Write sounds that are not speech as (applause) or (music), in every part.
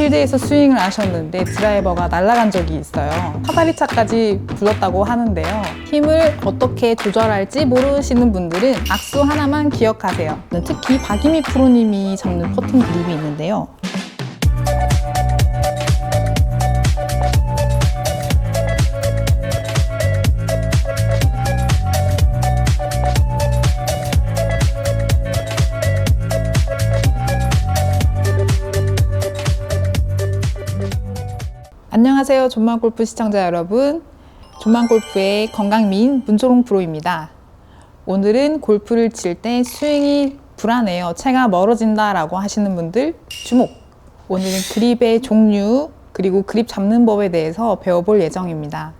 필드에서 스윙을 하셨는데 드라이버가 날아간 적이 있어요. 사다리차까지 불렀다고 하는데요. 힘을 어떻게 조절할지 모르시는 분들은 악수 하나만 기억하세요. 특히 박이미 프로님이 잡는 퍼팅 그립이 있는데요. 안녕하세요. 존만골프 시청자 여러분. 존만골프의 건강미인 문초롱 프로입니다. 오늘은 골프를 칠 때 스윙이 불안해요. 채가 멀어진다 라고 하시는 분들 주목! 오늘은 그립의 종류 그리고 그립 잡는 법에 대해서 배워볼 예정입니다.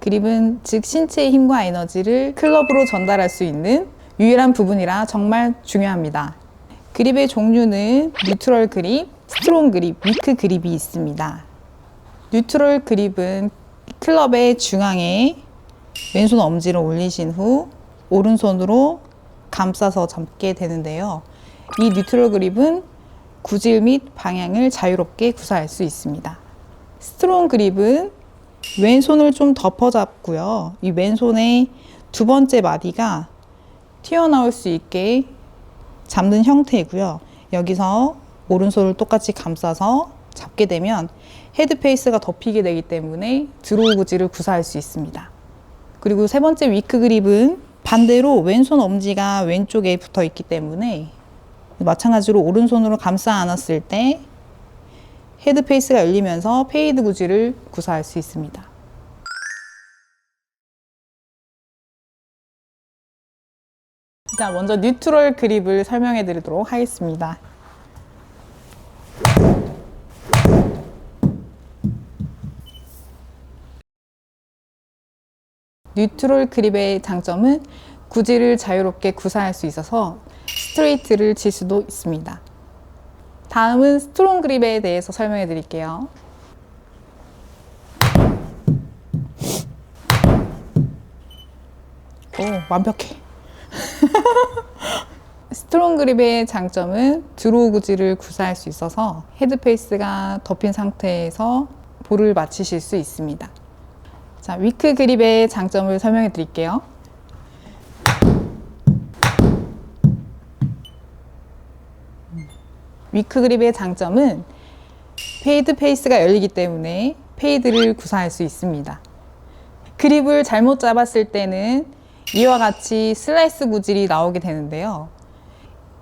그립은 즉 신체의 힘과 에너지를 클럽으로 전달할 수 있는 유일한 부분이라 정말 중요합니다. 그립의 종류는 뉴트럴 그립, 스트롱 그립, 위크 그립이 있습니다. 뉴트럴 그립은 클럽의 중앙에 왼손 엄지를 올리신 후 오른손으로 감싸서 잡게 되는데요. 이 뉴트럴 그립은 구질 및 방향을 자유롭게 구사할 수 있습니다. 스트롱 그립은 왼손을 좀 덮어 잡고요. 이 왼손의 두 번째 마디가 튀어나올 수 있게 잡는 형태이고요. 여기서 오른손을 똑같이 감싸서 잡게 되면 헤드 페이스가 덮이게 되기 때문에 드로우 구질을 구사할 수 있습니다. 그리고 세 번째 위크 그립은 반대로 왼손 엄지가 왼쪽에 붙어 있기 때문에 마찬가지로 오른손으로 감싸 안았을 때 헤드 페이스가 열리면서 페이드 구질을 구사할 수 있습니다. 자, 먼저 뉴트럴 그립을 설명해 드리도록 하겠습니다. 뉴트럴 그립의 장점은 구질을 자유롭게 구사할 수 있어서 스트레이트를 칠 수도 있습니다. 다음은 스트롱 그립에 대해서 설명해 드릴게요. 오, 완벽해. (laughs) 스트롱 그립의 장점은 드로우 구질을 구사할 수 있어서 헤드 페이스가 덮인 상태에서 볼을 맞히실 수 있습니다. 자, 위크 그립의 장점을 설명해 드릴게요. 위크 그립의 장점은 페이드 페이스가 열리기 때문에 페이드를 구사할 수 있습니다. 그립을 잘못 잡았을 때는 이와 같이 슬라이스 구질이 나오게 되는데요.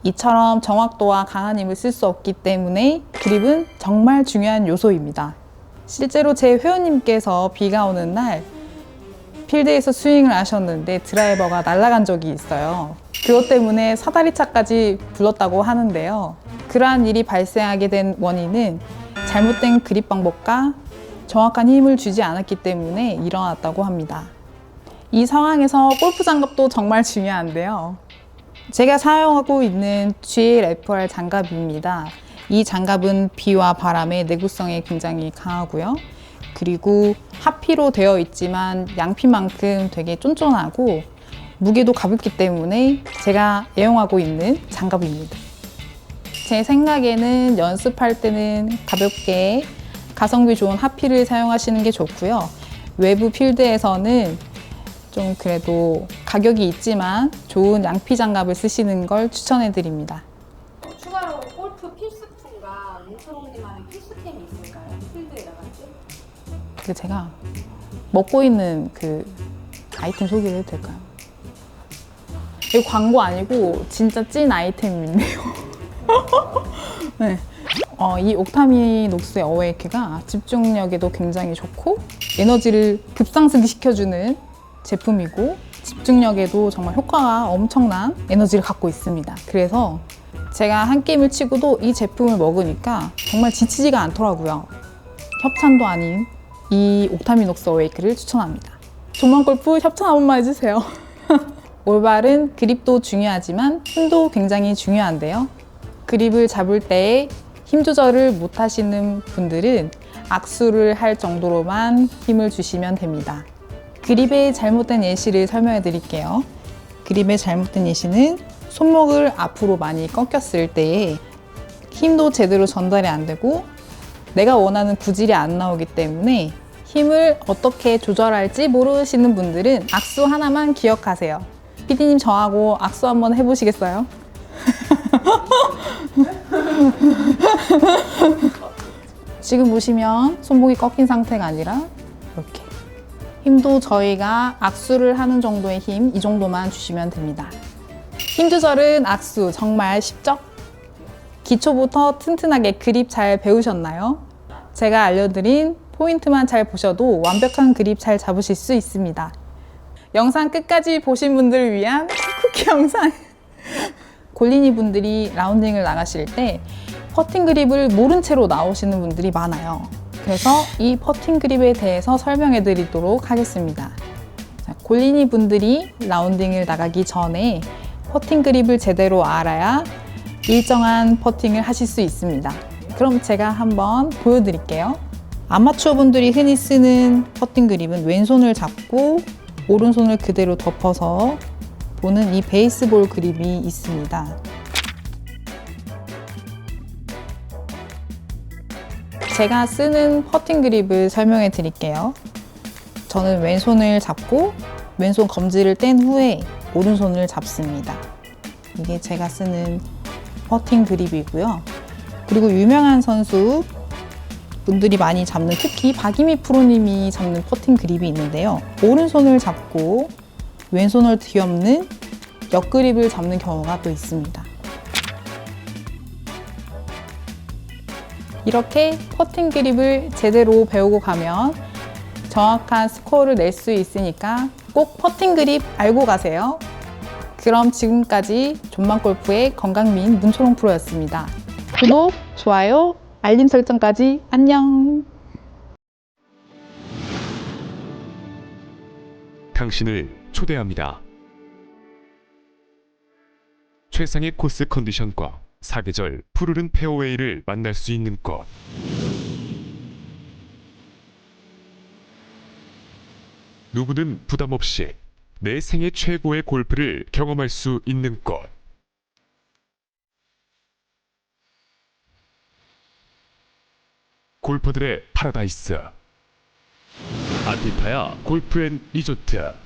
이처럼 정확도와 강한 힘을 쓸 수 없기 때문에 그립은 정말 중요한 요소입니다. 실제로 제 회원님께서 비가 오는 날 필드에서 스윙을 하셨는데 드라이버가 날아간 적이 있어요. 그것 때문에 사다리차까지 불렀다고 하는데요. 그러한 일이 발생하게 된 원인은 잘못된 그립 방법과 정확한 힘을 주지 않았기 때문에 일어났다고 합니다. 이 상황에서 골프 장갑도 정말 중요한데요. 제가 사용하고 있는 GLFR 장갑입니다. 이 장갑은 비와 바람의 내구성에 굉장히 강하고요. 그리고 하피로 되어 있지만 양피만큼 되게 쫀쫀하고 무게도 가볍기 때문에 제가 애용하고 있는 장갑입니다. 제 생각에는 연습할 때는 가볍게 가성비 좋은 하피를 사용하시는 게 좋고요. 외부 필드에서는 좀 그래도 가격이 있지만 좋은 양피 장갑을 쓰시는 걸 추천해 드립니다. 그 제가 먹고 있는 그 아이템 소개를 해도 될까요? 이거 광고 아니고 진짜 찐 아이템인데요. (laughs) 네. 어, 이 옥타미 녹스의 어웨이크가 집중력에도 굉장히 좋고 에너지를 급상승 시켜주는 제품이고 집중력에도 정말 효과가 엄청난 에너지를 갖고 있습니다. 그래서 제가 한 게임을 치고도 이 제품을 먹으니까 정말 지치지가 않더라고요. 협찬도 아닌 이 옥타미녹스 어웨이크를 추천합니다. 조만 골프 협찬 한 번만 해주세요. (laughs) 올바른 그립도 중요하지만 힘도 굉장히 중요한데요. 그립을 잡을 때 힘 조절을 못 하시는 분들은 악수를 할 정도로만 힘을 주시면 됩니다. 그립의 잘못된 예시를 설명해 드릴게요. 그립의 잘못된 예시는 손목을 앞으로 많이 꺾였을 때에 힘도 제대로 전달이 안 되고 내가 원하는 구질이 안 나오기 때문에 힘을 어떻게 조절할지 모르시는 분들은 악수 하나만 기억하세요. 피디님 저하고 악수 한번 해보시겠어요? (laughs) 지금 보시면 손목이 꺾인 상태가 아니라 이렇게 힘도 저희가 악수를 하는 정도의 힘 이 정도만 주시면 됩니다. 힘 조절은 악수 정말 쉽죠? 기초부터 튼튼하게 그립 잘 배우셨나요? 제가 알려드린 포인트만 잘 보셔도 완벽한 그립 잘 잡으실 수 있습니다. 영상 끝까지 보신 분들을 위한 쿠키 (laughs) 영상. 골린이 분들이 라운딩을 나가실 때 퍼팅 그립을 모른 채로 나오시는 분들이 많아요. 그래서 이 퍼팅 그립에 대해서 설명해 드리도록 하겠습니다. 자, 골린이 분들이 라운딩을 나가기 전에 퍼팅 그립을 제대로 알아야 일정한 퍼팅을 하실 수 있습니다. 그럼 제가 한번 보여드릴게요. 아마추어 분들이 흔히 쓰는 퍼팅 그립은 왼손을 잡고 오른손을 그대로 덮어서 보는 이 베이스볼 그립이 있습니다. 제가 쓰는 퍼팅 그립을 설명해 드릴게요. 저는 왼손을 잡고 왼손 검지를 뗀 후에 오른손을 잡습니다. 이게 제가 쓰는 퍼팅 그립이고요. 그리고 유명한 선수 분들이 많이 잡는 특히 박이미 프로님이 잡는 퍼팅 그립이 있는데요. 오른손을 잡고 왼손을 뒤엎는 옆그립을 잡는 경우가 또 있습니다. 이렇게 퍼팅 그립을 제대로 배우고 가면 정확한 스코어를 낼 수 있으니까 꼭 퍼팅 그립 알고 가세요. 그럼 지금까지 존망골프의 건강민 문초롱 프로였습니다. 구독, 좋아요, 알림 설정까지 안녕! 당신을 초대합니다. 최상의 코스 컨디션과 사계절 푸르른 페어웨이를 만날 수 있는 곳. 누구든 부담 없이 내 생애 최고의 골프를 경험할 수 있는 곳. 골퍼들의 파라다이스. 아티타야 골프앤 리조트.